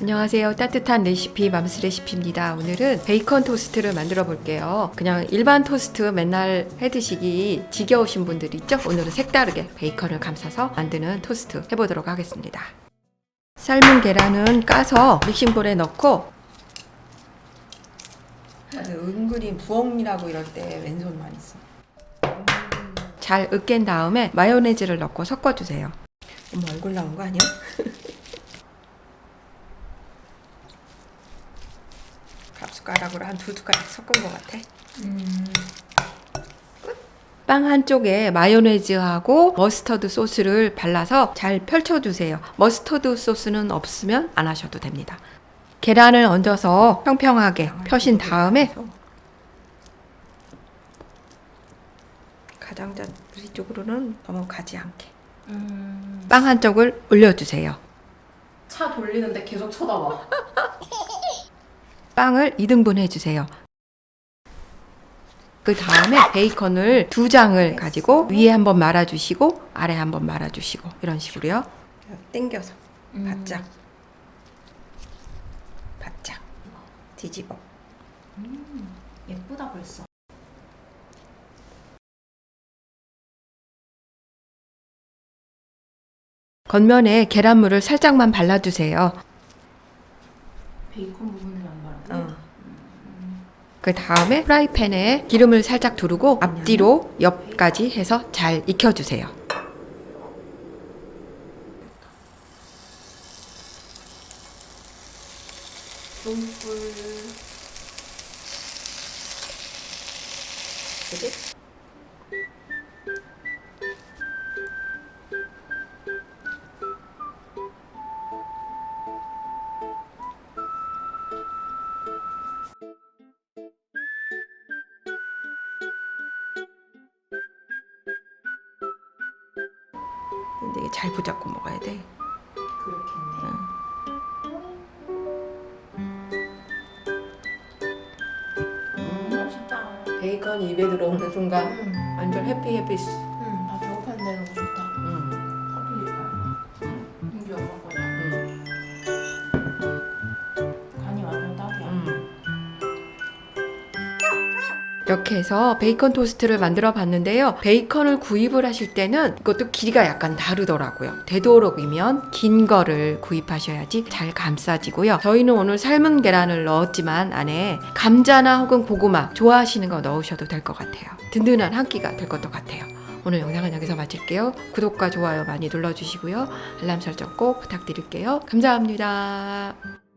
안녕하세요. 따뜻한 레시피 맘스 레시피입니다. 오늘은 베이컨 토스트를 만들어 볼게요. 그냥 일반 토스트 맨날 해 드시기 지겨우신 분들 있죠? 오늘은 색다르게 베이컨을 감싸서 만드는 토스트 해보도록 하겠습니다. 삶은 계란은 까서 믹싱볼에 넣고 은근히 부엌이라고 이럴 때 왼손 많이 써. 잘 으깬 다음에 마요네즈를 넣고 섞어주세요. 어머 얼굴 나온 거 아니야? 숟가락으로 한 두 숟가락 섞은 것 같아. 빵 한쪽에 마요네즈하고 머스터드 소스를 발라서 잘 펼쳐주세요. 머스터드 소스는 없으면 안 하셔도 됩니다. 계란을 얹어서 평평하게 펴신 다음에 가장자 우리 쪽으로는 너무 가지 않게 빵 한쪽을 올려주세요. 차 돌리는데 계속 쳐다봐. 빵을 2등분 해주세요. 그 다음에 베이컨을 두 장을 가지고 위에 한번 말아주시고 아래 한번 말아주시고 이런 식으로요. 땡겨서 바짝 바짝 뒤집어. 예쁘다 벌써. 겉면에 계란물을 살짝만 발라주세요. 베이컨 부분을 안 바르고. 그 다음에 프라이팬에 기름을 살짝 두르고 앞뒤로 옆까지 해서 잘 익혀주세요. 그 이게 잘 붙잡고 먹어야 돼. 그렇겠네. 음, 맛있다. 베이컨이 입에 들어오는 순간 음, 완전 해피 해피. 음, 이렇게 해서 베이컨 토스트를 만들어 봤는데요. 베이컨을 구입을 하실 때는 이것도 길이가 약간 다르더라고요. 되도록이면 긴 거를 구입하셔야지 잘 감싸지고요. 저희는 오늘 삶은 계란을 넣었지만 안에 감자나 혹은 고구마 좋아하시는 거 넣으셔도 될 것 같아요. 든든한 한 끼가 될 것도 같아요. 오늘 영상은 여기서 마칠게요. 구독과 좋아요 많이 눌러주시고요. 알람 설정 꼭 부탁드릴게요. 감사합니다.